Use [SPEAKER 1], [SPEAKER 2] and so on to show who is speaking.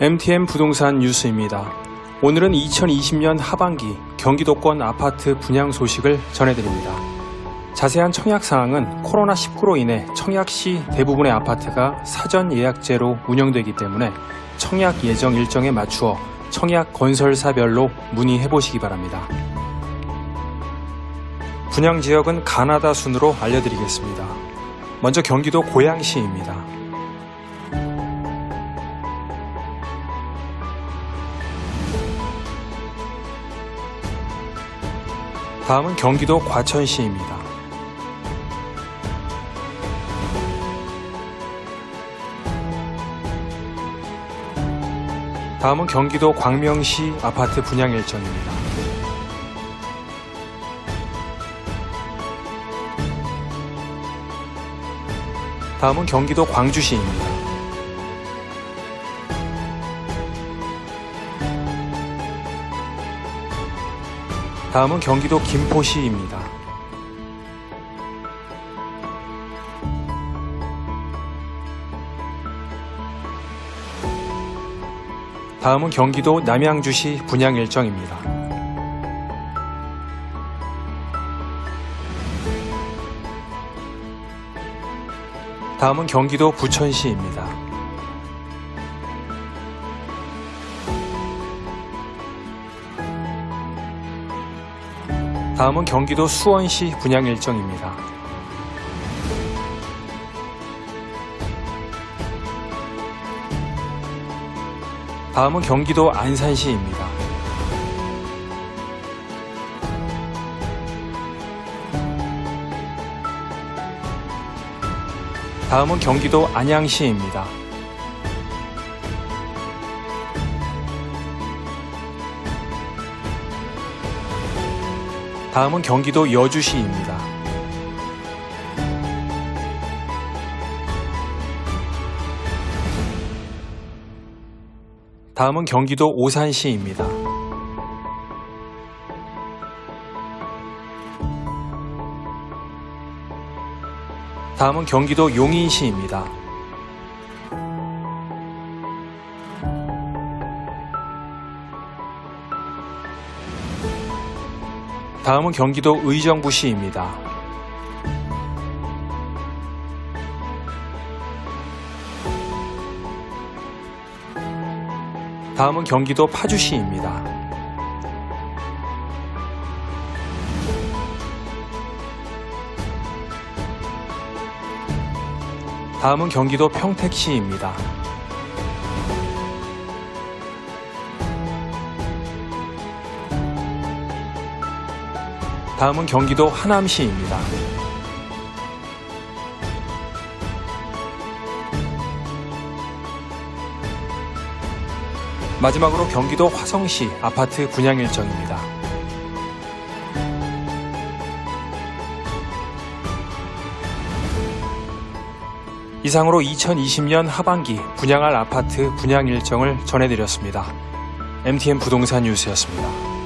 [SPEAKER 1] MTM 부동산 뉴스입니다. 오늘은 2020년 하반기 경기도권 아파트 분양 소식을 전해드립니다. 자세한 청약 사항은 코로나19로 인해 청약 시 대부분의 아파트가 사전 예약제로 운영되기 때문에 청약 예정 일정에 맞추어 청약 건설사별로 문의해 보시기 바랍니다. 분양 지역은 가나다 순으로 알려드리겠습니다. 먼저 경기도 고양시입니다. 다음은 경기도 과천시입니다. 다음은 경기도 광명시 아파트 분양 일정입니다. 다음은 경기도 광주시입니다. 다음은 경기도 김포시입니다. 다음은 경기도 남양주시 분양 일정입니다. 다음은 경기도 부천시입니다. 다음은 경기도 수원시 분양 일정입니다. 다음은 경기도 안산시입니다. 다음은 경기도 안양시입니다. 다음은 경기도 여주시입니다. 다음은 경기도 오산시입니다. 다음은 경기도 용인시입니다. 다음은 경기도 의정부시입니다. 다음은 경기도 파주시입니다. 다음은 경기도 평택시입니다. 다음은 경기도 하남시입니다. 마지막으로 경기도 화성시 아파트 분양 일정입니다. 이상으로 2020년 하반기 분양할 아파트 분양 일정을 전해드렸습니다. MTN 부동산 뉴스였습니다.